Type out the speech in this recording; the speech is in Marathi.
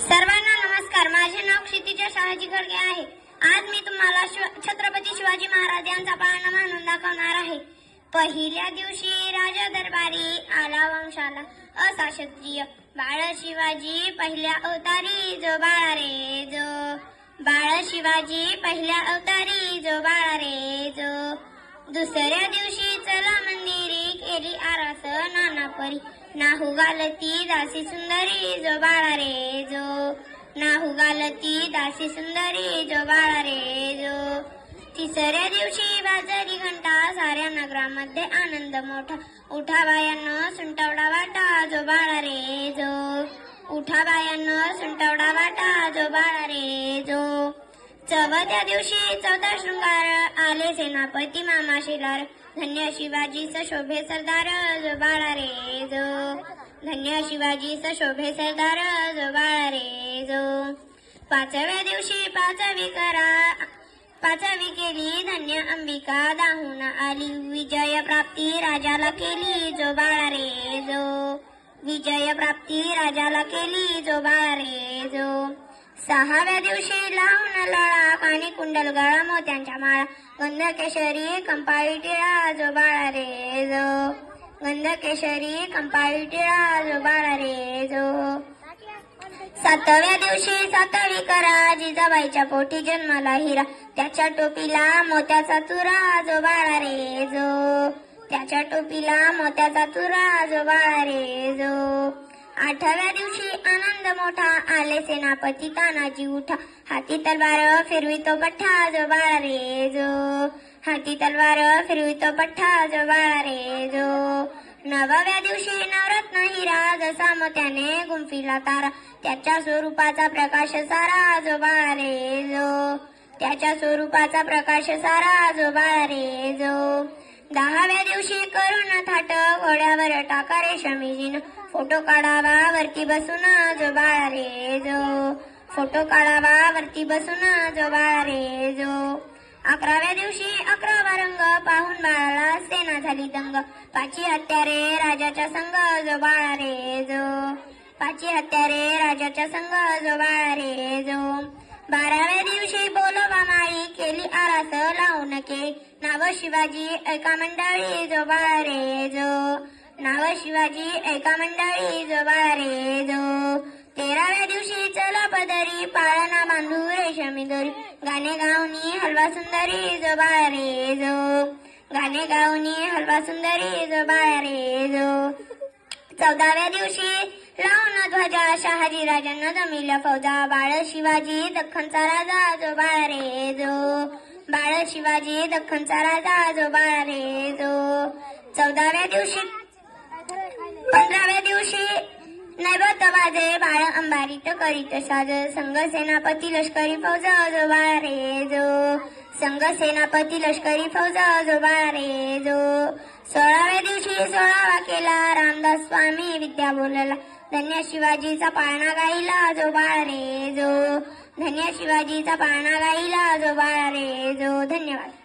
सर्वांना नमस्कार. माझे नाव क्षितिजा शहाजी खडगे आहे. आज मी तुम्हाला शिव- छत्रपती शिवाजी महाराज यांचा पाळणा म्हणून दाखवणार आहे. पहिल्या दिवशी राजा दरबारी आला वंशाला. असा क्षत्रिय बाळ शिवाजी पहिल्या अवतारी जो बाळा रे जो बाळ शिवाजी पहिल्या अवतारी जो बाळा रे जो दुसऱ्या दिवशी चला मंदिर. केली आरास नाना परी. नाहू गालती दासी सुंदरी जो बाळा रे जो. नाहू गालती दासी सुंदरी जो बाळा रे जो. तिसऱ्या दिवशी बाजारी घंटा साऱ्या नगरामध्ये आनंद मोठा. उठा बायांनो सुंटवडा वाटा जो बाळा रे जो. उठा बायांनो सुंटवडा वाटा जो बाळा रे जो. चौथ्या दिवशी चौथा शृंगार आले सेनापती मामा शिलार. धन्य शिवाजी शोभे सरदार जो बाळा रे जो. धन्य शिवाजी शोभे सरदार जो बाळा रे जो. पाचव्या दिवशी पाचवी करा. पाचवी केली धन्य अंबिका दाहून आली. विजय प्राप्ती राजाला केली जो बाळा रे जो. विजय प्राप्ती राजाला केली जो बाळा रे जो. सहाव्या दिवशी लावून लळा पाणी कुंडल गळा मोत्यांच्या हो, माळा. गंध केशरी कंपाळी टिळा जो बाळा रे जो. गंध केशरी कंपाळी टिळा जो बाळा रे जो. सातव्या दिवशी सातवी करा जिजाबाईच्या पोटी जन्माला हिरा. त्याच्या टोपीला मोत्याचा तुरा जो बाळा रे जो. त्याच्या टोपीला मोत्याचा तुरा जो बाळा रे जो. आठव्या दिवशी आनंद मोठा आले सेनापती तानाजी उठा. हाती तलवार फिरवितो पठ्ठा जो बाळा रे जो. हाती तलवार फिरवितो पठ्ठा जो बाळा रे जो. नवव्या दिवशी नवरत्न हिरा जसा मोत्याने गुंफिला तारा. त्याच्या स्वरूपाचा प्रकाश सारा जो बाळा रे जो. त्याच्या स्वरूपाचा प्रकाश सारा जो बाळा रे जो. दहाव्या दिवशी करून थाट घोड्यावर टाका रे शमीजीन. फोटो काढावा वरती बसून जो बाळा रे जो. फोटो काढावा वरती बसून जो बाळा रे जो. अकराव्या दिवशी अकरावा रंग पाहून बाळाला सेना झाली दंग. पाची हत्यारे राजाच्या संग जो बाळा रे जो. पाची हत्यारे राजाच्या संग जो बाळा रे जो. बाराव्या दिवशी बोलोबा माळी केली आरास लावून के नाव शिवाजी ऐका मंडळी जो। बाळा जो नाव शिवाजी ऐका मंडळी जो। जो तेराव्या दिवशी चला पदरी पाळणा बांधू रेशमी दोरी। गाणे गावनी हलवा सुंदरी जो जो। गाणे गावनी हलवा सुंदरी जो रे जो। चौदाव्या दिवशी लावून ध्वजा शहाजी राजांना जमिल्या फौजा। बाळ शिवाजी दख्खनचा राजा जो बारे रे जो। बाळ शिवाजी दख्खनचा राजा जो रे जो चौदाव्या दिवशी पंधराव्या दिवशी नैवत वाजे बाळ अंबारीत करीत साज. संघ सेनापती लष्करी फौज जो बाळा रे जो संघ सेनापती लष्करी फौज जो रे जो सोळाव्या दिवशी सोळावा केला रामदास स्वामी विद्या बोलला धन्य शिवाजीचा पाळणा गाईला जो बाळ रे जो धन्य शिवाजीचा पाळणा गाईला जो बाळ रे जो. धन्यवाद.